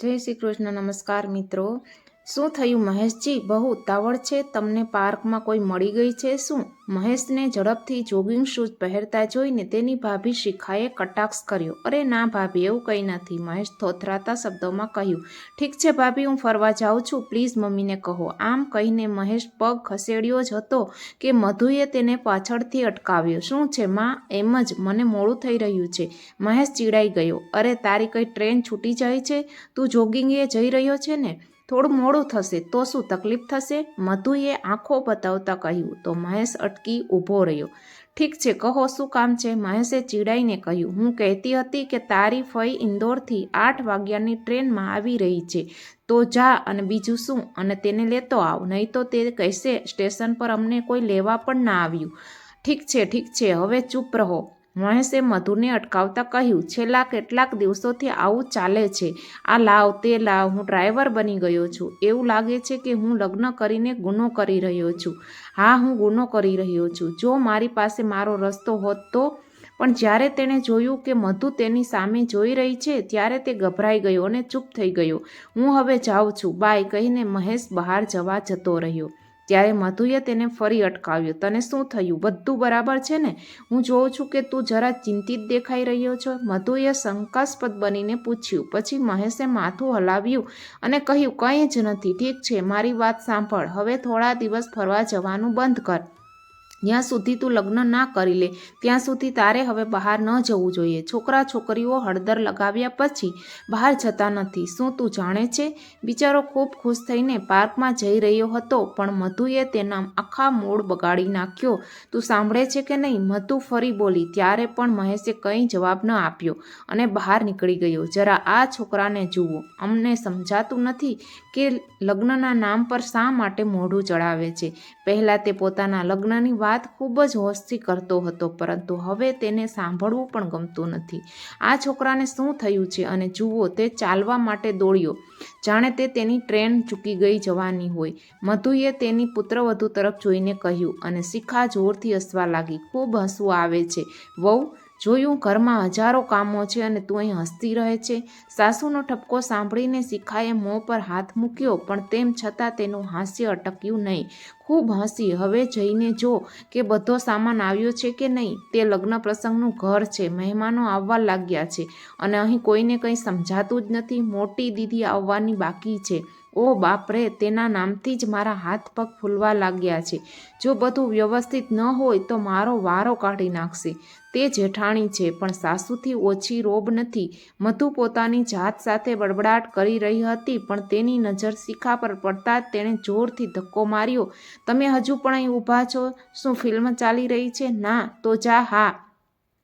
જય શ્રી કૃષ્ણ. નમસ્કાર મિત્રો. શું થયું મહેશજી? બહુ ઉતાવળ છે તમને પાર્કમાં કોઈ મળી ગઈ છે શું? મહેશને ઝડપથી જોગિંગ શૂઝ પહેરતા જોઈને તેની ભાભી શિખાએ કટાક્ષ કર્યો. અરે ના ભાભી, એવું કંઈ નથી. મહેશ થોથરાતા શબ્દોમાં કહ્યું, ઠીક છે ભાભી, હું ફરવા જાઉં છું. પ્લીઝ મમ્મીને કહો. આમ કહીને મહેશ પગ ખસેડ્યો જ હતો કે મધુએ તેને પાછળથી અટકાવ્યો. શું છે માં? એમ જ મને મોડું થઈ રહ્યું છે. મહેશ ચીડાઈ ગયો. અરે, તારી કંઈ ટ્રેન છૂટી જાય છે? તું જોગિંગે જઈ રહ્યો છે ને? થોડું મોડું થશે તો શું તકલીફ થશે? મધુએ આંખો બતાવતા કહ્યું. તો મહેશ અટકી ઊભો રહ્યો. ઠીક છે, કહો, શું કામ છે? મહેશે ચીડાઈને કહ્યું. હું કહેતી હતી કે તારી ફઈ ઇન્દોરથી આઠ વાગ્યાની ટ્રેનમાં આવી રહી છે. તો જા અને બીજું શું? અને તેને લેતો આવ. નહીં તો તે કહેશે, સ્ટેશન પર અમને કોઈ લેવા પણ ના આવ્યું. ઠીક છે ઠીક છે, હવે ચૂપ રહો. મહેશે મધુને અટકાવતા કહ્યું, છેલ્લા કેટલાક દિવસોથી આવું ચાલે છે. આ લાવ, તે લાવ, હું ડ્રાઈવર બની ગયો છું. એવું લાગે છે કે હું લગ્ન કરીને ગુનો કરી રહ્યો છું. હા, હું ગુનો કરી રહ્યો છું. જો મારી પાસે મારો રસ્તો હોત તો? પણ જ્યારે તેણે જોયું કે મધુ તેની સામે જોઈ રહી છે, ત્યારે તે ગભરાઈ ગયો અને ચૂપ થઈ ગયો. હું હવે જાઉં છું. બાય, કહીને મહેશ બહાર જવા જતો રહ્યો. ત્યારે મધુએ તેને ફરી અટકાવ્યો. તને શું થયું? બધું બરાબર છે ને? હું જોઉં છું કે તું જરા ચિંતિત દેખાઈ રહ્યો છો. મધુએ શંકાસ્પદ બનીને પૂછ્યું. પછી મહેશે માથું હલાવ્યું અને કહ્યું, કંઈ જ નથી. ઠીક છે. મારી વાત સાંભળ. હવે થોડા દિવસ ફરવા જવાનું બંધ કર. જ્યાં સુધી તું લગ્ન ના કરી લે, ત્યાં સુધી તારે હવે બહાર ન જવું જોઈએ. છોકરા છોકરીઓ હળદર લગાવ્યા પછી બહાર જતા નથી. શું તું જાણે છે? બિચારો ખૂબ ખુશ થઈને પાર્કમાં જઈ રહ્યો હતો, પણ મધુએ તેના આખા મૂડ બગાડી નાખ્યો. તું સાંભળે છે કે નહીં? મધુ ફરી બોલી, ત્યારે પણ મહેશે કંઈ જવાબ ન આપ્યો અને બહાર નીકળી ગયો. જરા આ છોકરાને જુઓ. અમને સમજાતું નથી કે લગ્નના નામ પર શા માટે મોઢું ચડાવે છે? પહેલાં તે પોતાના લગ્નની વાત ખૂબ જ હોશથી કરતો હતો, પરંતુ હવે તેને સાંભળવું પણ ગમતું નથી. આ છોકરાને શું થયું છે અને જુઓ, તે ચાલવા માટે દોડ્યો. જાણે તે તેની ટ્રેન ચૂકી ગઈ જવાની હોય. મધુએ તેની પુત્રવધુ તરફ જોઈને કહ્યું અને શિખા જોરથી હસવા લાગી. ખૂબ હસવું આવે છે. વહુ જોયું ઘરમાં હજારો કામો છે અને તું અહીં હસતી રહે છે. સાસુનો ઠપકો સાંભળીને શિખાએ મોં પર હાથ મૂક્યો, પણ તેમ છતાં તેનું હાસ્ય અટક્યું નહીં. ખૂબ હસી, હવે જઈને જો કે બધો સામાન આવ્યો છે કે નહીં તે લગ્ન પ્રસંગનું ઘર છે, મહેમાનો આવવા લાગ્યા છે અને અહીં કોઈને કંઈ સમજાતું જ નથી. મોટી દીદી આવવાની બાકી છે. ઓ બાપરે તેના નામથી જ મારા હાથ પગ ફૂલવા લાગ્યા છે. જો બધું વ્યવસ્થિત ન હોય તો મારો વારો કાઢી નાખશે. તે જેઠાણી છે, પણ સાસુથી ઓછી રોબ નથી. મધુ પોતાની જાત સાથે બળબડાટ કરી રહી હતી, પણ તેની નજર શિખા પર પડતા જ તેણે જોરથી ધક્કો માર્યો. તમે હજુ પણ અહીં ઊભા છો? શું ફિલ્મ ચાલી રહી છે? ના, તો જા, હા.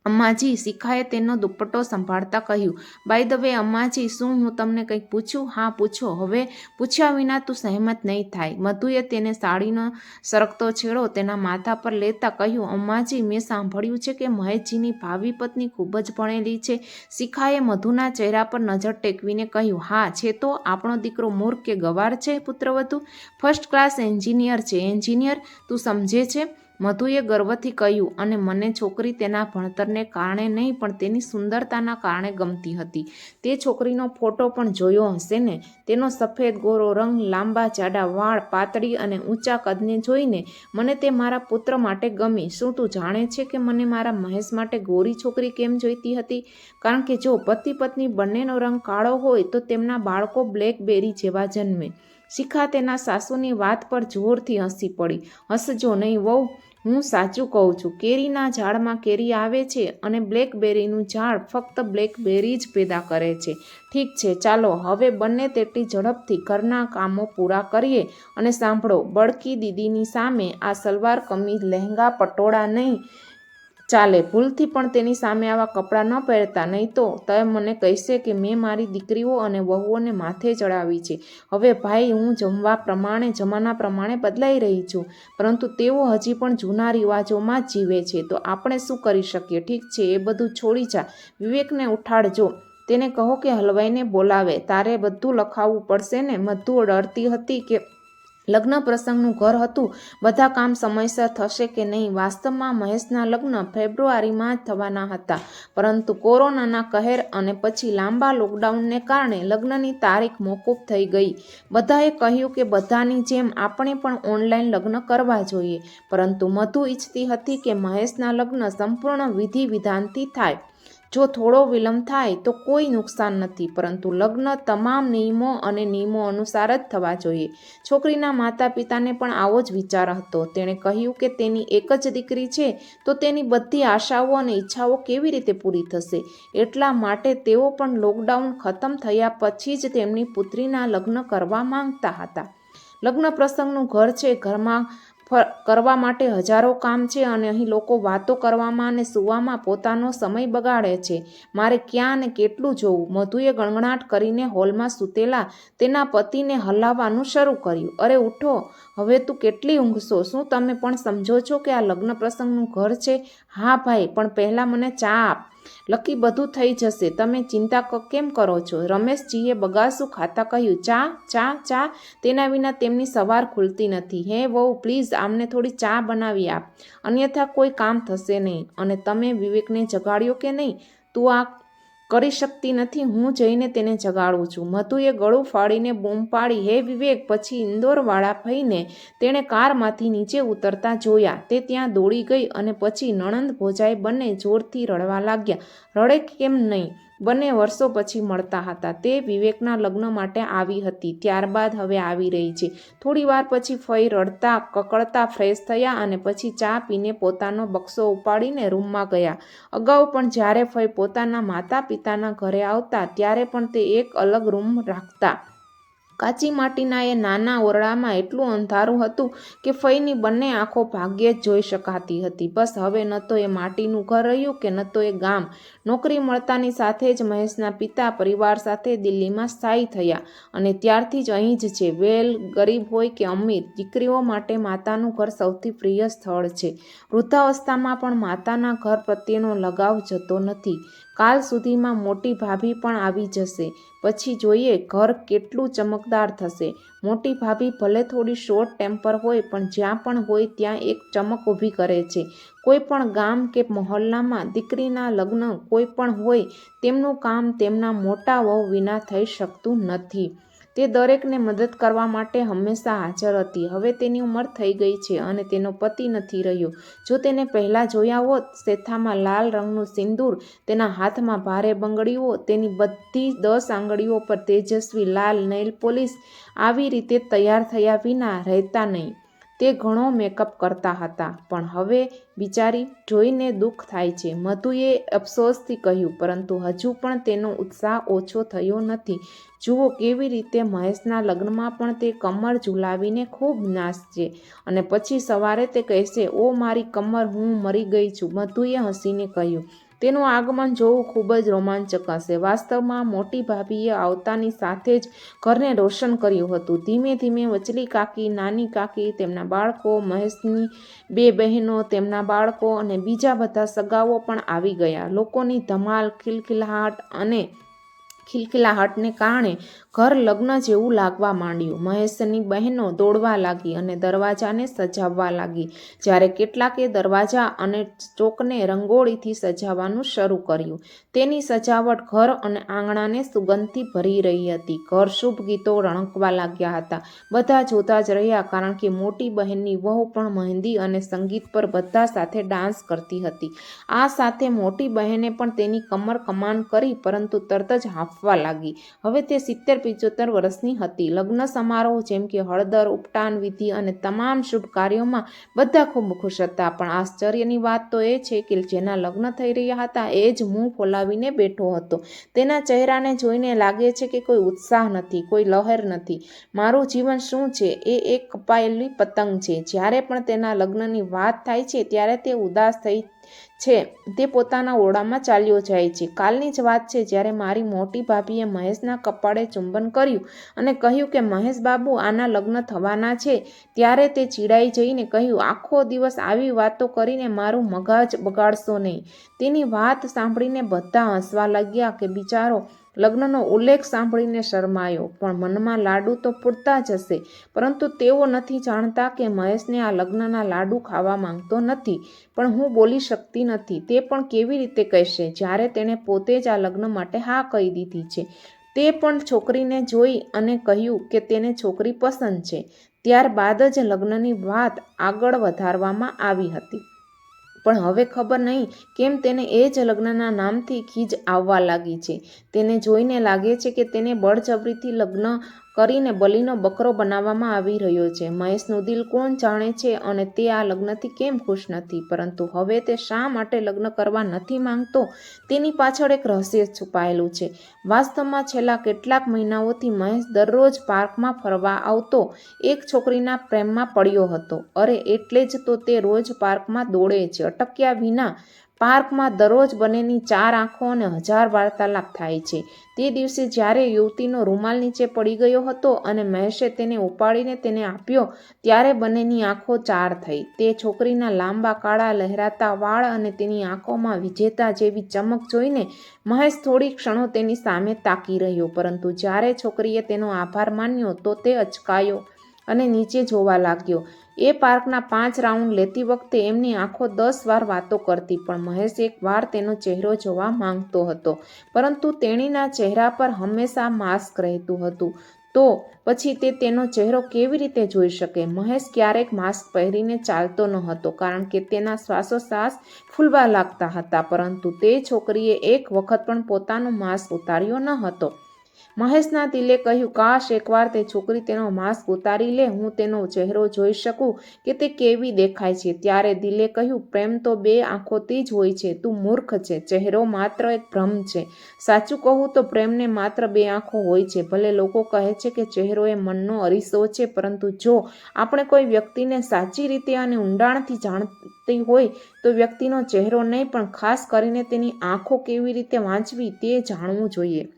અમ્માજી, શિખાએ તેનો દુપટ્ટો સંભાળતા કહ્યું, બાય ધ વે અમ્માજી, શું હું તમને કંઈક પૂછું? હા, પૂછો. હવે પૂછ્યા વિના તું સહેમત નહીં થાય. મધુએ તેને સાડીનો સરકતો છેડો તેના માથા પર લેતા કહ્યું, અમ્માજી, મેં સાંભળ્યું છે કે મહેશજીની ભાવિ પત્ની ખૂબ જ ભણેલી છે. શિખાએ મધુના ચહેરા પર નજર ટેકવીને કહ્યું, હા, છે તો આપણો દીકરો મૂર્ખ કે ગવાર છે, પુત્રવધુ? ફર્સ્ટ ક્લાસ એન્જિનિયર છે. એન્જિનિયર, તું સમજે છે? મધુએ ગર્વથી કહ્યું, અને મને છોકરી તેના ભણતરને કારણે નહીં, પણ તેની સુંદરતાના કારણે ગમતી હતી. તે છોકરીનો ફોટો પણ જોયો હશે ને? તેનો સફેદ ગોરો રંગ, લાંબા જાડા વાળ, પાતળી અને ઊંચા કદને જોઈને મને તે મારા પુત્ર માટે ગમી. શું તું જાણે છે કે મને મારા મહેશ માટે ગોરી છોકરી કેમ જોઈતી હતી? કારણ કે જો પતિ પત્ની બંનેનો રંગ કાળો હોય, તો તેમના બાળકો બ્લેકબેરી જેવા જન્મે. શિખા તેના સાસુની વાત પર જોરથી હસી પડી. હસજો નહીં વહુ. હું સાચું કહું છું, કેરીના ઝાડમાં કેરી આવે છે અને બ્લેકબેરીનું ઝાડ ફક્ત બ્લેકબેરી જ પેદા કરે છે. ઠીક છે, ચાલો હવે બંને તેટલી ઝડપથી ઘરના કામો પૂરા કરીએ અને સાંભળો, બળકી દીદીની સામે આ સલવાર કમીઝ લહેંગા, પટોળા નહીં ચાલે, ભૂલથી પણ તેની સામે આવા કપડાં ન પહેરતા, નહીં તો તે મને કહેશે કે મેં મારી દીકરીઓ અને વહુઓને માથે ચડાવી છે. હવે ભાઈ, હું જમવા પ્રમાણે, જમાના પ્રમાણે બદલાઈ રહી છું, પરંતુ તેઓ હજી પણ જૂના રિવાજોમાં જીવે છે. તો આપણે શું કરી શકીએ? ઠીક છે, એ બધું છોડી જા. વિવેકને ઉઠાડજો. તેને કહો કે હલવાઈને બોલાવે. તારે બધું લખાવવું પડશે ને? મધુ ડરતી હતી કે લગ્ન પ્રસંગનું ઘર હતું. બધા કામ સમયસર થશે કે નહીં વાસ્તવમાં મહેશના લગ્ન ફેબ્રુઆરીમાં જ થવાના હતા. પરંતુ કોરોનાના કહેર અને પછી લાંબા લોકડાઉનને કારણે લગ્નની તારીખ મોકૂફ થઈ ગઈ. બધાએ કહ્યું કે બધાની જેમ આપણે પણ ઓનલાઈન લગ્ન કરવા જોઈએ. પરંતુ મધુ ઈચ્છતી હતી કે મહેશના લગ્ન સંપૂર્ણ વિધિ વિધાનથી થાય. જો થોડો વિલંબ થાય તો કોઈ નુકસાન નથી, પરંતુ લગ્ન તમામ નિયમો અને નિયમો અનુસાર જ થવા જોઈએ. છોકરીના માતા પિતાને પણ આવો જ વિચાર હતો. તેણે કહ્યું કે તેની એક જ દીકરી છે, તો તેની બધી આશાઓ અને ઈચ્છાઓ કેવી રીતે પૂરી થશે? એટલા માટે તેઓ પણ લોકડાઉન ખતમ થયા પછી જ તેમની પુત્રીના લગ્ન કરવા માંગતા હતા. લગ્ન પ્રસંગનું ઘર છે, ઘરમાં કરવા માટે હજારો કામ છે અને અહીં લોકો વાતો કરવામાં અને સૂવામાં પોતાનો સમય બગાડે છે. મારે ક્યાં અને કેટલું જોવું? મધુએ ગણગણાટ કરીને હોલમાં સૂતેલા તેના પતિને હલાવવાનું શરૂ કર્યું. અરે ઉઠો, હવે તું કેટલી ઊંઘશો? શું તમે પણ સમજો છો કે આ લગ્ન પ્રસંગનું ઘર છે? હા ભાઈ, પણ પહેલાં મને ચા આપ. લકી બધું થઈ જશે. તમે ચિંતા કેમ કરો છો? રમેશજીએ બગાસું ખાતા કહ્યું, ચા ચા ચા. તેના વિના તેમની સવાર ખુલતી નથી. હે વહુ, પ્લીઝ આમને થોડી ચા બનાવી આપ. અન્યથા કોઈ કામ થશે નહીં. અને તમે વિવેકને જગાડ્યો કે નહીં? તું આ કરી શકતી નથી, હું જઈને તેને જગાડું છું. મધુએ ગળું ફાડીને બૂમ પાડી, હે વિવેક! પછી ઇન્દોરવાળા ભઈને તેણે કારમાંથી નીચે ઉતરતા જોયા. તે ત્યાં દોડી ગઈ અને પછી નણંદ ભોજાઈ બંને જોરથી રડવા લાગ્યા. રડે કેમ નહીં? બંને વર્ષો પછી મળતા હતા. તે વિવેકના લગ્ન માટે આવી હતી. ત્યારબાદ હવે આવી રહી છે. થોડી વાર પછી ફઈ રડતા, કકળતા, ફ્રેશ થયા અને પછી ચા પીને પોતાનો બક્સો ઉપાડીને રૂમમાં ગયા. અગાઉ પણ જ્યારે ફઈ પોતાના માતા પિતાના ઘરે આવતા, ત્યારે પણ તે એક અલગ રૂમ રાખતા. કાચી માટીના એ નાના ઓરડામાં એટલું અંધારું હતું કે ફઈની બંને આંખો ભાગ્યે જ જોઈ શકાતી હતી. બસ હવે ન તો એ માટીનું ઘર રહ્યું કે ન તો એ ગામ. નોકરી મળતાની સાથે જ મહેશના પિતા પરિવાર સાથે દિલ્હીમાં સ્થાયી થયા અને ત્યારથી જ અહીં જ છે. વેલ ગરીબ હોય કે અમીર, દીકરીઓ માટે માતાનું ઘર સૌથી પ્રિય સ્થળ છે. વૃદ્ધાવસ્થામાં પણ માતાના ઘર પ્રત્યેનો લગાવ જતો નથી. કાલ સુધીમાં મોટી ભાભી પણ આવી જશે. પછી જોઈએ ઘર કેટલું ચમકદાર થશે. મોટી ભાભી ભલે થોડી શોર્ટ ટેમ્પર હોય, પણ જ્યાં પણ હોય ત્યાં એક ચમક ઊભી કરે છે. કોઈ પણ ગામ કે મહોલ્લામાં દીકરીના લગ્ન કોઈ પણ હોય, તેમનું કામ તેમના મોટા વહુ વિના થઈ શકતું નથી. તે દરેકને મદદ કરવા માટે હંમેશા હાજર હતી. હવે તેની ઉંમર થઈ ગઈ છે અને તેનો પતિ નથી રહ્યો. જો તેને પહેલાં જોયા હોત, શેથામાં લાલ રંગનું સિંદૂર તેના હાથમાં ભારે બંગડીઓ, તેની બધી દસ આંગળીઓ પર તેજસ્વી લાલ નેલ પોલીસ આવી રીતે તૈયાર થયા વિના રહેતા નહીં. તે ઘણો મેકઅપ કરતા હતા. પણ હવે બિચારી જોઈને દુઃખ થાય છે. મધુએ અફસોસથી કહ્યું, પરંતુ હજુ પણ તેનો ઉત્સાહ ઓછો થયો નથી. જુઓ કેવી રીતે મહેશના લગ્નમાં પણ તે કમર ઝુલાવીને ખૂબ નાચશે અને પછી સવારે તે કહેશે, ઓ મારી કમર, હું મરી ગઈ છું. મધુએ હસીને કહ્યું તેનું આગમન જોવું ખૂબ જ રોમાંચક હશે. વાસ્તવમાં મોટી ભાભીએ આવતાની સાથે જ ઘરને રોશન કર્યું હતું. ધીમે ધીમે વચલી કાકી, નાની કાકી, તેમના બાળકો, મહેશની બે બહેનો, તેમના બાળકો અને બીજા બધા સગાઓ પણ આવી ગયા. લોકોની ધમાલ ખિલખિલાહટ અને ખિલખિલાહટને કારણે ઘર લગ્ન જેવું લાગવા માંડ્યું. મહેશની બહેનો દોડવા લાગી અને દરવાજાને સજાવવા લાગી. જ્યારે કેટલાકે દરવાજા અને ચોકને રંગોળીથી સજાવવાનું શરૂ કર્યું. તેની સજાવટ ઘર અને આંગણાને સુગંધથી ભરી રહી હતી. ઘર શુભ ગીતો રણકવા લાગ્યા હતા. બધા જોતા જ રહ્યા કારણ કે મોટી બહેનની વહુ પણ મહેંદી અને સંગીત પર બધા સાથે ડાન્સ કરતી હતી. આ સાથે મોટી બહેને પણ તેની કમર કમાન કરી પરંતુ તરત જ હાંફવા લાગી. હવે તે સિત્તેર પિચોતેર વર્ષની હતી. લગ્ન સમારોહ જેમ કે હળદર, ઉપટાન વિધિ અને તમામ શુભ કાર્યોમાં બધા ખૂબ ખુશ હતા. પણ આશ્ચર્યની વાત તો એ છે કે જેના લગ્ન થઈ રહ્યા હતા એ જ મું ફોલાવીને બેઠો હતો. તેના ચહેરાને જોઈને લાગે છે કે કોઈ ઉત્સાહ નથી, કોઈ લહેર નથી. મારું જીવન શું છે? એ એક કપાયેલી પતંગ છે. જ્યારે પણ તેના લગ્નની વાત થાય છે, ત્યારે તે ઉદાસ થઈ છે, તે પોતાના ઓરડામાં ચાલ્યો જાય છે. કાલની જ વાત છે, જ્યારે મારી મોટી ભાભીએ મહેશના કપાળે ચુંબન કર્યું અને કહ્યું કે, મહેશ બાબુ, આના લગ્ન થવાના છે. ત્યારે તે ચીડાઈ જઈને કહ્યું, આખો દિવસ આવી વાતો કરીને મારું મગજ બગાડશો નહીં. તેની વાત સાંભળીને બધા હસવા લાગ્યા કે, બિચારો લગ્નનો ઉલ્લેખ સાંભળીને શરમાયો, પણ મનમાં લાડુ તો પૂરતા જ હશે. પરંતુ તેઓ નથી જાણતા કે મહેશને આ લગ્નના લાડુ ખાવા માંગતો નથી. પણ હું બોલી શકતી નથી. તે પણ કેવી રીતે કહેશે? જ્યારે તેણે પોતે જ આ લગ્ન માટે હા કહી દીધી છે. તે પણ છોકરીને જોઈ અને કહ્યું કે તેને છોકરી પસંદ છે. ત્યારબાદ જ લગ્નની વાત આગળ વધારવામાં આવી હતી. પણ હવે ખબર નહીં કેમ તેને એ જ લગ્નના નામથી ખીજ આવવા લાગી છે. તેને જોઈને લાગે છે કે તેને બળજબરીથી લગ્ન કરીને બલીનો બકરો બનાવવામાં આવી રહ્યો છે. મહેશનું દિલ કોણ જાણે છે અને તે આ લગ્નથી કેમ ખુશ નથી? પરંતુ હવે તે શા માટે લગ્ન કરવા નથી માંગતો? તેની પાછળ એક રહસ્ય છુપાયેલું છે. વાસ્તવમાં છેલ્લા કેટલાક મહિનાઓથી મહેશ દરરોજ પાર્કમાં ફરવા આવતો એક છોકરીના પ્રેમમાં પડ્યો હતો. અરે, એટલે જ તો તે રોજ પાર્કમાં દોડે છે. અટક્યા વિના પાર્કમાં દરરોજ બંનેની ચાર આંખો અને હજાર વાર્તાલાપ થાય છે. તે દિવસે જ્યારે યુવતીનો રૂમાલ નીચે પડી ગયો હતો અને મહેશે તેને ઉપાડીને તેને આપ્યો, ત્યારે બંનેની આંખો ચાર થઈ. તે છોકરીના લાંબા કાળા લહેરાતા વાળ અને તેની આંખોમાં વિજેતા જેવી ચમક જોઈને મહેશ થોડી ક્ષણો તેની સામે તાકી રહ્યો, પરંતુ જ્યારે છોકરીએ તેનો આભાર માન્યો તો તે અચકાયો અને નીચે જોવા લાગ્યો. એ પાર્કના પાંચ રાઉન્ડ લેતી વખતે એમની આંખો દસ વાર વાતો કરતી, પણ મહેશ એક વાર તેનો ચહેરો જોવા માંગતો હતો. પરંતુ તેણીના ચહેરા પર હંમેશા માસ્ક રહેતું હતું. તો પછી તે તેનો ચહેરો કેવી રીતે જોઈ શકે? મહેશ ક્યારેક માસ્ક પહેરીને ચાલતો ન હતો, કારણ કે તેના શ્વાસોશ્વાસ ફૂલવા લાગતા હતા. પરંતુ તે છોકરીએ એક વખત પણ પોતાનો માસ્ક ઉતાર્યો ન હતો. મહેશના દિલે કહ્યું, કાશ એકવાર તે છોકરી તેનો માસ્ક ઉતારી લે, હું તેનો ચહેરો જોઈ શકું કે તે કેવી દેખાય છે. ત્યારે દિલે કહ્યું, પ્રેમ તો બે આંખોથી જ હોય છે, તું મૂર્ખ છે, ચહેરો માત્ર એક ભ્રમ છે. સાચું કહું તો પ્રેમને માત્ર બે આંખો હોય છે, ભલે લોકો કહે છે કે ચહેરો એ મનનો અરીસો છે, પરંતુ જો આપણે કોઈ વ્યક્તિને સાચી રીતે અને ઊંડાણથી જાણતી હોય, તો વ્યક્તિનો ચહેરો નહીં, પણ ખાસ કરીને તેની આંખો કેવી રીતે વાંચવી તે જાણવું જોઈએ.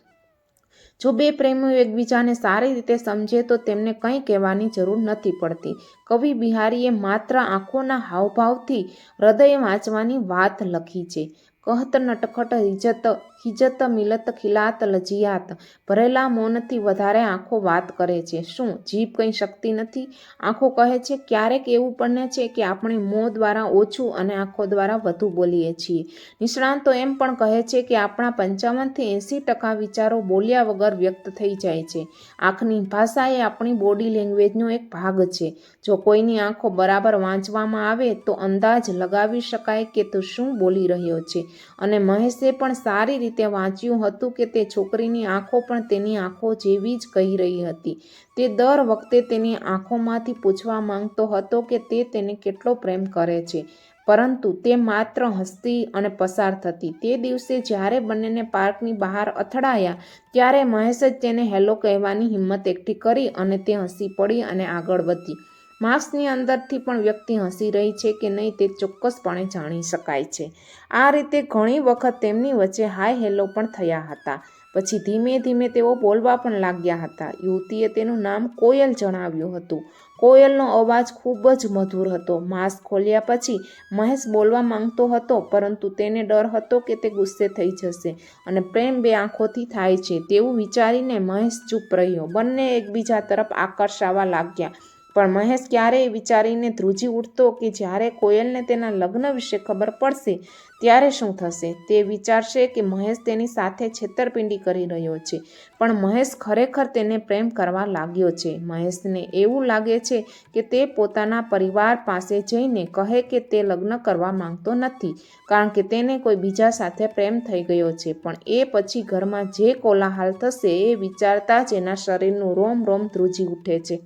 જો બે પ્રેમીઓ એકબીજાને સારી રીતે સમજે તો તેમને કંઈ કહેવાની જરૂર નથી પડતી. કવિ બિહારીએ માત્ર આંખોના હાવભાવથી હૃદય વાંચવાની વાત લખી છે. કહત નટખટ હિજત હિજત મિલત ખિલાત લજિયાત. ભરેલા મૌનથી વધારે આંખો વાત કરે છે. શું, જીભ કંઈ શક્તિ નથી? આંખો કહે છે, ક્યારેક એવું બને છે કે આપણે મોં દ્વારા ઓછું અને આંખો દ્વારા વધુ બોલીએ છીએ. નિષ્ણાંતો એમ પણ કહે છે કે આપણા પંચાવનથી એંસી ટકા વિચારો બોલ્યા વગર વ્યક્ત થઈ જાય છે. આંખની ભાષા એ આપણી બોડી લેંગ્વેજનો એક ભાગ છે. જો કોઈની આંખો બરાબર વાંચવામાં આવે તો અંદાજ લગાવી શકાય કે તું શું બોલી રહ્યો છે. અને મહેશે પણ સારી રીતે વાંચ્યું હતું કે તે છોકરીની આંખો પણ તેની આંખો જેવી જ કહી રહી હતી. તે દર વખતે તેની આંખોમાંથી પૂછવા માંગતો હતો કે તે તેને કેટલો પ્રેમ કરે છે. પરંતુ તે માત્ર હસતી અને પસાર થતી. તે દિવસે જ્યારે બંનેને પાર્કની બહાર અથડાયા, ત્યારે મહેશ જ તેને હેલો કહેવાની હિંમત એકઠી કરી અને તે હસી પડી અને આગળ વધી. માસ્કની અંદરથી પણ વ્યક્તિ હસી રહી છે કે નહીં તે ચોક્કસપણે જાણી શકાય છે. આ રીતે ઘણી વખત તેમની વચ્ચે હાય હેલો પણ થયા હતા. પછી ધીમે ધીમે તેઓ બોલવા પણ લાગ્યા હતા. યુવતીએ તેનું નામ કોયલ જણાવ્યું હતું. કોયલનો અવાજ ખૂબ જ મધુર હતો. માસ્ક ખોલ્યા પછી મહેશ બોલવા માંગતો હતો, પરંતુ તેને ડર હતો કે તે ગુસ્સે થઈ જશે અને પ્રેમ બે આંખોથી થાય છે તેવું વિચારીને મહેશ ચૂપ રહ્યો. બંને એકબીજા તરફ આકર્ષાવા લાગ્યા. પણ મહેશ ક્યારેય વિચારીને ધ્રુજી ઉઠતો કે જ્યારે કોયલને તેના લગ્ન વિશે ખબર પડશે, ત્યારે શું થશે? તે વિચારશે કે મહેશ તેની સાથે છેતરપિંડી કરી રહ્યો છે, પણ મહેશ ખરેખર તેને પ્રેમ કરવા લાગ્યો છે. મહેશને એવું લાગે છે કે તે પોતાના પરિવાર પાસે જઈને કહે કે તે લગ્ન કરવા માંગતો નથી, કારણ કે તેને કોઈ બીજા સાથે પ્રેમ થઈ ગયો છે. પણ એ પછી ઘરમાં જે કોલાહાલ થશે એ વિચારતા જ એના શરીરનું રોમ રોમ ધ્રુજી ઉઠે છે.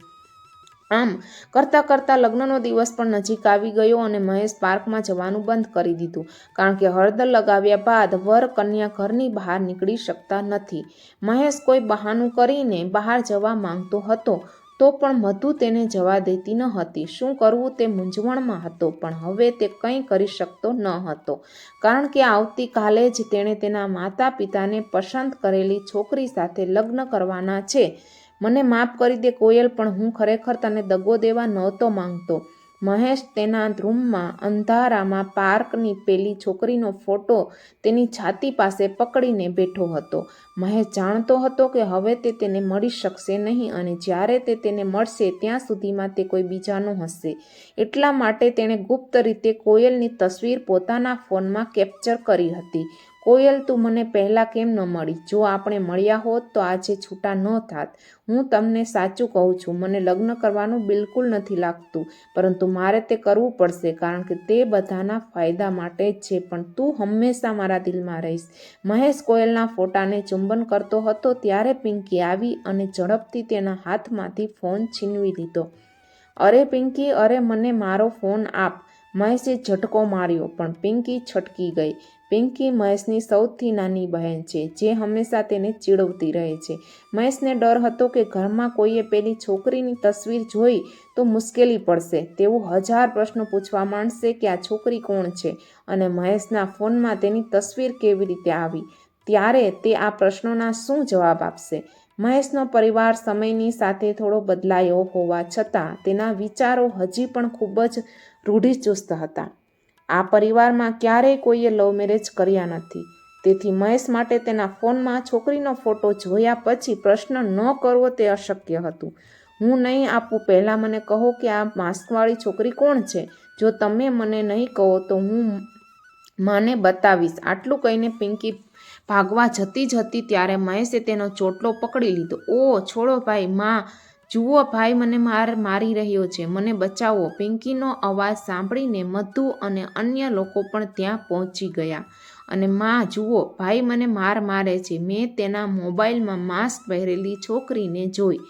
આમ, કરતાં કરતાં લગ્નનો દિવસ પણ નજીક આવી ગયો અને મહેશ પાર્કમાં જવાનું બંધ કરી દીધું. કારણ કે હળદર લગાવ્યા બાદ વર કન્યા ઘરની બહાર નીકળી શકતા નથી. મહેશ કોઈ બહાનું કરીને બહાર જવા માંગતો હતો, તો પણ મધુ તેને જવા દેતી ન હતી. શું કરવું તે મૂંઝવણમાં હતો, પણ હવે તે કંઈ કરી શકતો ન હતો. કારણ કે આવતીકાલે જ તેણે તેના માતા પિતાને પસંદ કરેલી છોકરી સાથે લગ્ન કરવાના છે. મને માફ કરી દે કોયલ, પણ હું ખરેખર તને દગો દેવા નહોતો માંગતો. મહેશ તેના રૂમમાં અંધારામાં પાર્કની પેલી છોકરીનો ફોટો તેની છાતી પાસે પકડીને બેઠો હતો. મહેશ જાણતો હતો કે હવે તે તેને મળી શકશે નહીં અને જ્યારે તે તેને મળશે ત્યાં સુધીમાં તે કોઈ બીજાનો હશે. એટલા માટે તેણે ગુપ્ત રીતે કોયલની તસવીર પોતાના ફોનમાં કેપ્ચર કરી હતી. કોયલ તું મને પહેલાં કેમ ન મળી? જો આપણે મળ્યા હોત તો આજે છૂટા ન થાત. હું તમને સાચું કહું છું, મને લગ્ન કરવાનું બિલકુલ નથી લાગતું, પરંતુ મારે તે કરવું પડશે કારણ કે તે બધાના ફાયદા માટે જ છે, પણ તું હંમેશા મારા દિલમાં રહીશ. મહેશ કોયલના ફોટાને ચુંબન કરતો હતો ત્યારે પિંકી આવી અને ઝડપથી તેના હાથમાંથી ફોન છીનવી લીધો અરે પિંકી, અરે મને મારો ફોન આપ. મહેશે ઝટકો માર્યો, પણ પિંકી છટકી ગઈ. પિંકી મહેશની સૌથી નાની બહેન છે, જે હંમેશા તેને ચીડવતી રહે છે. મહેશને ડર હતો કે ઘરમાં કોઈએ પેલી છોકરીની તસવીર જોઈ તો મુશ્કેલી પડશે. તેઓ હજાર પ્રશ્નો પૂછવા માંડશે કે આ છોકરી કોણ છે અને મહેશના ફોનમાં તેની તસવીર કેવી રીતે આવી. ત્યારે તે આ પ્રશ્નોના શું જવાબ આપશે? મહેશનો પરિવાર સમયની સાથે થોડો બદલાયો હોવા છતાં તેના વિચારો હજી પણ ખૂબ જ રૂઢિચુસ્ત હતા. આ પરિવારમાં ક્યારેય કોઈએ લવ મેરેજ કર્યા નથી. તેથી મહેશ માટે તેના ફોનમાં છોકરીનો ફોટો જોયા પછી પ્રશ્ન ન કરવો તે અશક્ય હતું. હું નહીં આપું, પહેલાં મને કહો કે આ માસ્કવાળી છોકરી કોણ છે? જો તમે મને નહીં કહો તો હું માને બતાવીશ. આટલું કહીને પિંકી ભાગવા જતી જ હતી ત્યારે મહેશે તેનો ચોટલો પકડી લીધો. ઓ છોડો ભાઈ, માં જુઓ ભાઈ, મને માર મારી રહ્યો છે. મને બચાવો. પિંકીનો અવાજ સાંભળીને મધુ અને અન્ય લોકો પણ ત્યાં પહોંચી ગયા. અને માં, જુઓ, ભાઈ મને માર મારે છે. મેં તેના મોબાઈલમાં માસ્ક પહેરેલી છોકરીને જોઈ.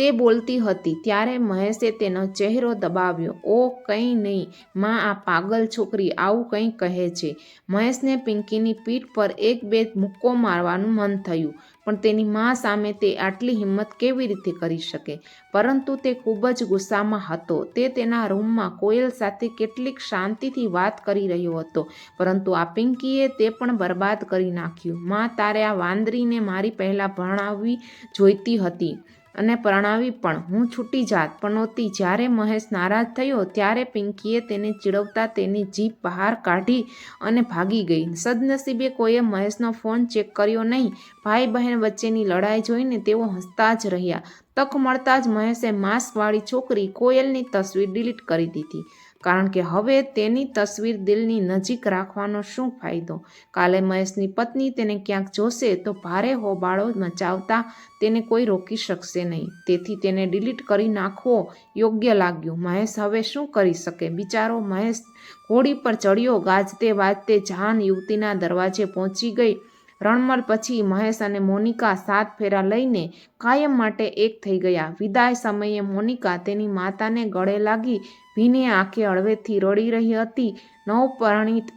તે બોલતી હતી. ત્યારે મહેશે તેનો ચહેરો દબાવ્યો. ઓ કંઈ નહીં. માં, આ પાગલ છોકરી આવું કંઈ કહે છે. મહેશને પિંકીની પીઠ પર એક બે મુક્કો મારવાનું મન થયું. પણ તેની મા સામે તે આટલી હિંમત કેવી રીતે કરી શકે? પરંતુ તે ખૂબ જ ગુસ્સામાં હતો. તે તેના રૂમમાં કોયલ સાથે કેટલીક શાંતિથી વાત કરી રહ્યો હતો. પરંતુ આ પિંકીએ તે પણ બરબાદ કરી નાખ્યું. માં, તારે આ વાંદરીને મારી પહેલાં ભણાવવી જોઈતી હતી. અને પ્રણાવી પણ. હું છૂટી જાત, પણ નહોતી. જ્યારે મહેશ નારાજ થયો, ત્યારે પિંકીએ તેને ચીડવતા તેની જીભ બહાર કાઢી અને ભાગી ગઈ. સદનસીબે કોઈએ મહેશનો ફોન ચેક કર્યો નહીં. ભાઈ બહેન વચ્ચેની લડાઈ જોઈને તેઓ હસતા જ રહ્યા. તક મળતા જ મહેશે માસ્કવાળી છોકરી કોયલની તસવીર ડિલીટ કરી દીધી. કારણ કે હવે તેની તસવીર દિલની નજીક રાખવાનો શું ફાયદો? કાલે મહેશની પત્ની તેને ક્યાંક જોશે તો ભારે હોબાળો મચાવતા તેને કોઈ રોકી શકશે નહીં. તેથી તેને ડિલીટ કરી નાખવો યોગ્ય લાગ્યું. મહેશ હવે શું કરી શકે? બિચારો મહેશ ઘોડી પર ચડ્યો, ગાજતે વાજતે જાન યુવતીના દરવાજે પહોંચી ગઈ. રણમલ પછી મહેશ અને મોનિકા સાત ફેરા લઈને કાયમ માટે એક થઈ ગયા. વિદાય સમયે મોનિકા તેની માતાને ગળે લાગી ભીને આંખે હળવેથી રડી રહી હતી. નવપરણિત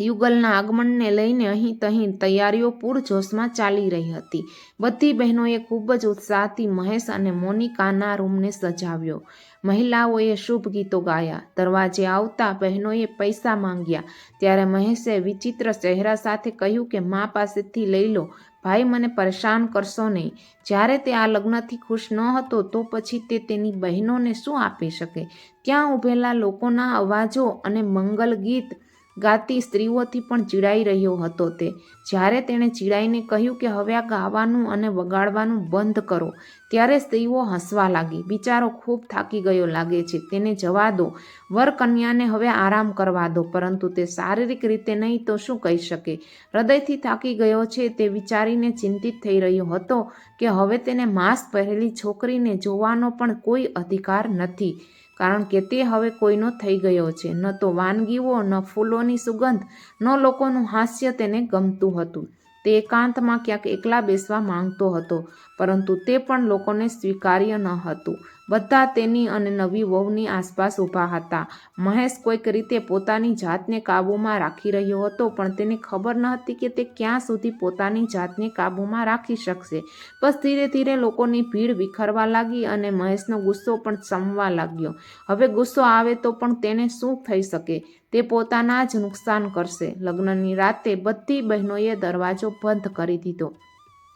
યુગલના આગમનને લઈને અહીં તહીં તૈયારીઓ પૂરજોશમાં ચાલી રહી હતી. બધી બહેનોએ ખૂબ જ ઉત્સાહથી મહેશ અને મોનિકાના રૂમને સજાવ્યો. મહિલાઓએ શુભ ગીતો ગાયા. દરવાજે આવતા બહેનોએ પૈસા માંગ્યા. ત્યારે મહેશે વિચિત્ર ચહેરા સાથે કહ્યું કે, મા પાસેથી લઈ લો. ભાઈ મને પરેશાન કરશો નહીં. જ્યારે તે આ લગ્નથી ખુશ ન હતો, તો પછી તે તેની બહેનોને શું આપી શકે? ત્યાં ઊભેલા લોકોના અવાજો અને મંગલ ગીત ગાતી સ્ત્રીઓથી પણ ચીડાઈ રહ્યો હતો તે. જ્યારે તેણે ચીડાઈને કહ્યું કે હવે આ ગાવાનું અને વગાડવાનું બંધ કરો, ત્યારે સ્ત્રીઓ હસવા લાગી. બિચારો ખૂબ થાકી ગયો લાગે છે. તેને જવા દો. વર કન્યાને હવે આરામ કરવા દો. પરંતુ તે શારીરિક રીતે નહીં તો શું કહી શકે? હૃદયથી થાકી ગયો છે તે વિચારીને ચિંતિત થઈ રહ્યો હતો કે હવે તેને માસ્ક પહેરેલી છોકરીને જોવાનો પણ કોઈ અધિકાર નથી. કારણ કે તે હવે કોઈનો થઈ ગયો છે. ન તો વાનગીઓ, ન ફૂલોની સુગંધ, ન લોકોનું હાસ્ય તેને ગમતું હતું. તે એકાંતમાં ક્યાંક એકલા બેસવા માંગતો હતો, પરંતુ તે પણ લોકોને સ્વીકાર્ય ન હતું. બધા તેની અને નવી વહુની આસપાસ ઊભા હતા. મહેશ કોઈક રીતે પોતાની જાતને કાબૂમાં રાખી રહ્યો હતો, પણ તેને ખબર ન હતી કે તે ક્યાં સુધી પોતાની જાતને કાબૂમાં રાખી શકશે. બસ ધીરે ધીરે લોકોની ભીડ વિખરવા લાગી અને મહેશનો ગુસ્સો પણ સમવા લાગ્યો. હવે ગુસ્સો આવે તો પણ તેને શું થઈ શકે? તે પોતાના જ નુકસાન કરશે. લગ્નની રાતે બધી બહેનોએ દરવાજો બંધ કરી દીધો.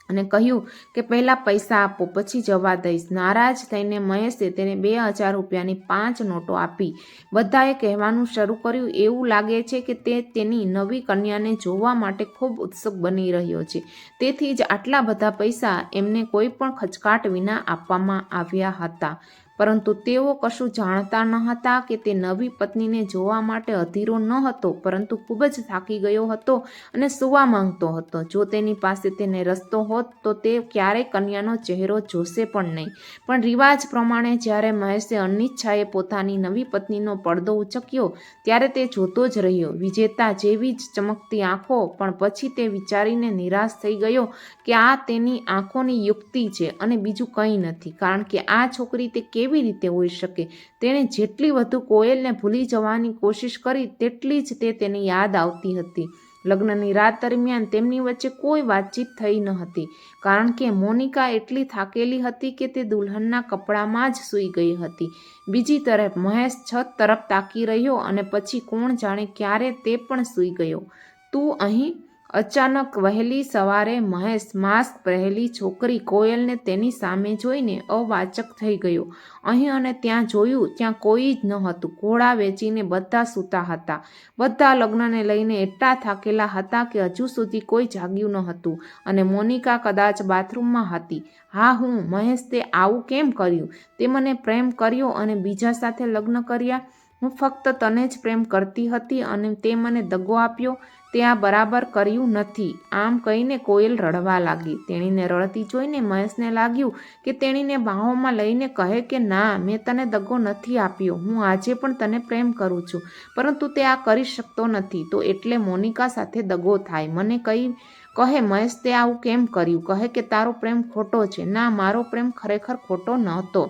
અને કહ્યું કે પહેલાં પૈસા આપો, પછી જવા દઈશ. નારાજ થઈને મહેશે તેને બે હજાર રૂપિયાની પાંચ નોટો આપી. બધાએ કહેવાનું શરૂ કર્યું. એવું લાગે છે કે તે તેની નવી કન્યાને જોવા માટે ખૂબ ઉત્સુક બની રહ્યો છે. તેથી જ આટલા બધા પૈસા એમને કોઈ પણ ખચકાટ વિના આપવામાં આવ્યા હતા. પરંતુ તેઓ કશું જાણતા ન હતા કે તે નવી પત્નીને જોવા માટે અધીરો ન હતો, પરંતુ ખૂબ જ થાકી ગયો હતો અને સૂવા માંગતો હતો. જો તેની પાસે તેને રસ્તો હોત, તો તે ક્યારેય કન્યાનો ચહેરો જોશે પણ નહીં. પણ રિવાજ પ્રમાણે જ્યારે મહેશે અનિચ્છાએ પોતાની નવી પત્નીનો પડદો ઉચક્યો, ત્યારે તે જોતો જ રહ્યો. વિજેતા જેવી જ ચમકતી આંખો, પણ પછી તે વિચારીને નિરાશ થઈ ગયો કે આ તેની આંખોની યુક્તિ છે અને બીજું કંઈ નથી. કારણ કે આ છોકરી તે કેવી રીતે હોઈ શકે? તેણે જેટલી વધુ કોયલને ભૂલી જવાની કોશિશ કરી, તેટલી જ તે તેને યાદ આવતી હતી. લગ્નની રાત દરમિયાન તેમની વચ્ચે કોઈ વાતચીત થઈ ન હતી, કારણ કે મોનિકા એટલી થાકેલી હતી કે તે દુલ્હનના કપડામાં જ સૂઈ ગઈ હતી. બીજી તરફ, મહેશ છત તરફ તાકી રહ્યો અને પછી કોણ જાણે ક્યારે તે પણ સૂઈ ગયો. તું અહીં અચાનક વહેલી સવારે મહેશ માસ્ક પહેરેલી છોકરી કોયલને તેની સામે જોઈને અવાચક થઈ ગયો. અહીં અને ત્યાં જોયું, ત્યાં કોઈ જ ન હતું. ઘોડા વેચીને બધા સૂતા હતા. બધા લગ્નને લઈને એટલા થાકેલા હતા કે હજુ સુધી કોઈ જાગ્યું ન હતું અને મોનિકા કદાચ બાથરૂમમાં હતી. હા, હું, મહેશ, તે આવું કેમ કર્યું? તે મને પ્રેમ કર્યો અને બીજા સાથે લગ્ન કર્યા? હું ફક્ત તને જ પ્રેમ કરતી હતી અને તે મને દગો આપ્યો? તે આ બરાબર કર્યું નથી. આમ કહીને કોયલ રડવા લાગી. તેણીને રડતી જોઈને મહેશને લાગ્યું કે તેણીને બાહોમાં લઈને કહે કે ના, મેં તને દગો નથી આપ્યો. હું આજે પણ તને પ્રેમ કરું છું, પરંતુ તે આ કરી શકતો નથી. તો એટલે મોનિકા સાથે દગો થાય. મને કહી કહે મહેશ, તે આવું કેમ કર્યું? કહે કે તારો પ્રેમ ખોટો છે. ના, મારો પ્રેમ ખરેખર ખોટો નહોતો.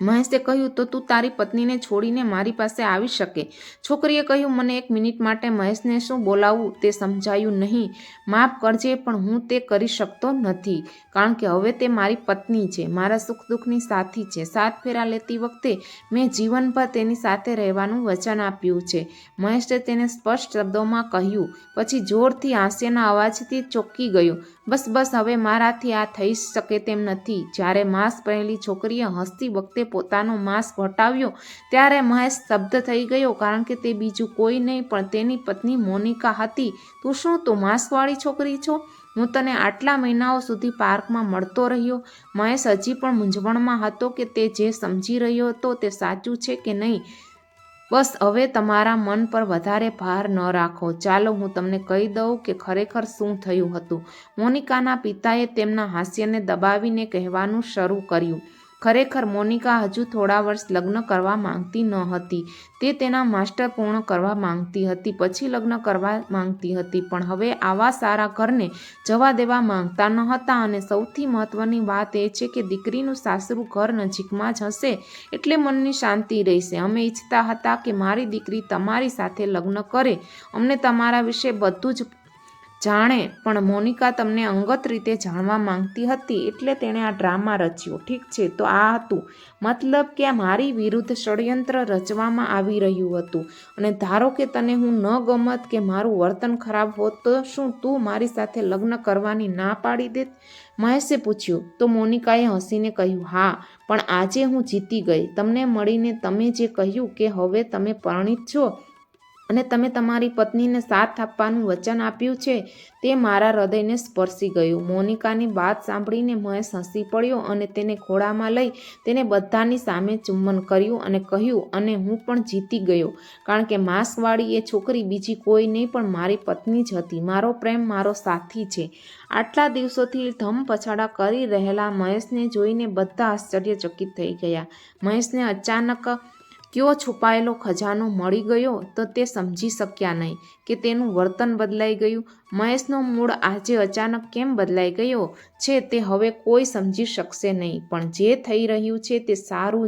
મહેશે કહ્યું, તો તું તારી પત્નીને છોડીને મારી પાસે આવી શકે. છોકરીએ કહ્યું, મને એક મિનિટ માટે મહેશને શું બોલાવવું તે સમજાયું નહીં. માફ કરજે, પણ હું તે કરી શકતો નથી, કારણ કે હવે તે મારી પત્ની છે, મારા સુખ દુઃખની સાથી છે. સાત ફેરા લેતી વખતે મેં જીવનભર તેની સાથે રહેવાનું વચન આપ્યું છે. મહેશે તેને સ્પષ્ટ શબ્દોમાં કહ્યું. પછી જોરથી હાસ્યના અવાજથી ચોંકી ગયો. બસ બસ, હવે મારાથી આ થઈ શકે તેમ નથી. જ્યારે માંસ પહેરેલી છોકરીએ હસતી વખતે પોતાનો માસ્ક હટાવ્યો ત્યારે મહેશ સ્તબ્ધ થઈ ગયો કારણ કે તે બીજું કોઈ નહીં, પણ તેની પત્ની મોનિકા હતી. તું શું, તું માંસવાળી છોકરી છો? હું તને આટલા મહિનાઓ સુધી પાર્કમાં મળતો રહ્યો. મહેશ હજી પણ મૂંઝવણમાં હતો કે તે જે સમજી રહ્યો હતો તે સાચું છે કે નહીં. બસ હવે તમારા મન પર વધારે ભાર ન રાખો. ચાલો હું તમને કહી દઉં કે ખરેખર શું થયું હતું. મોનિકાના પિતાએ તેમના હાસ્યને દબાવીને કહેવાનું શરૂ કર્યું. ખરેખર મોનિકા હજુ થોડા વર્ષ લગ્ન કરવા માંગતી ન હતી. તે તેના માસ્ટર પૂર્ણ કરવા માંગતી હતી, પછી લગ્ન કરવા માંગતી હતી, પણ હવે આવા સારા ઘરને જવા દેવા માંગતા ન હતા અને સૌથી મહત્ત્વની વાત એ છે કે દીકરીનું સાસરું ઘર નજીકમાં જ હશે એટલે મનની શાંતિ રહેશે. અમે ઈચ્છતા હતા કે મારી દીકરી તમારી સાથે લગ્ન કરે. અમને તમારા વિશે બધું જ જાણે, પણ મોનિકા તમને અંગત રીતે જાણવા માંગતી હતી એટલે તેણે આ ડ્રામા રચ્યો. ઠીક છે, તો આ હતું. મતલબ કે આ મારી વિરુદ્ધ ષડયંત્ર રચવામાં આવી રહ્યું હતું. અને ધારો કે તને હું ન ગમત કે મારું વર્તન ખરાબ હોત, તો શું તું મારી સાથે લગ્ન કરવાની ના પાડી દેત? મહેશે પૂછ્યું. તો મોનિકાએ હસીને કહ્યું, હા, પણ આજે હું જીતી ગઈ. તમને મળીને તમે જે કહ્યું કે હવે તમે પરણિત છો અને તમે તમારી પત્નીને સાથ આપવાનું વચન આપ્યું છે, તે મારા હૃદયને સ્પર્શી ગયું. મોનિકાની વાત સાંભળીને મહેશ હસી પડ્યો અને તેને ખોળામાં લઈ તેને બધાની સામે ચુંબન કર્યું અને કહ્યું, અને હું પણ જીતી ગયો, કારણ કે માસ્કવાળી એ છોકરી બીજી કોઈ નહીં, પણ મારી પત્ની જ હતી. મારો પ્રેમ મારો સાથી છે. આટલા દિવસોથી ધમ પછાડા કરી રહેલા મહેશને જોઈને બધા આશ્ચર્યચકિત થઈ ગયા. મહેશને અચાનક કયો છુપાયેલો ખજાનો મળી ગયો તો તે સમજી શક્યા નહીં કે તેનું વર્તન બદલાઈ ગયું. મહેશનો મૂળ આજે અચાનક કેમ બદલાઈ ગયો છે તે હવે કોઈ સમજી શકશે નહીં, પણ જે થઈ રહ્યું છે તે સારું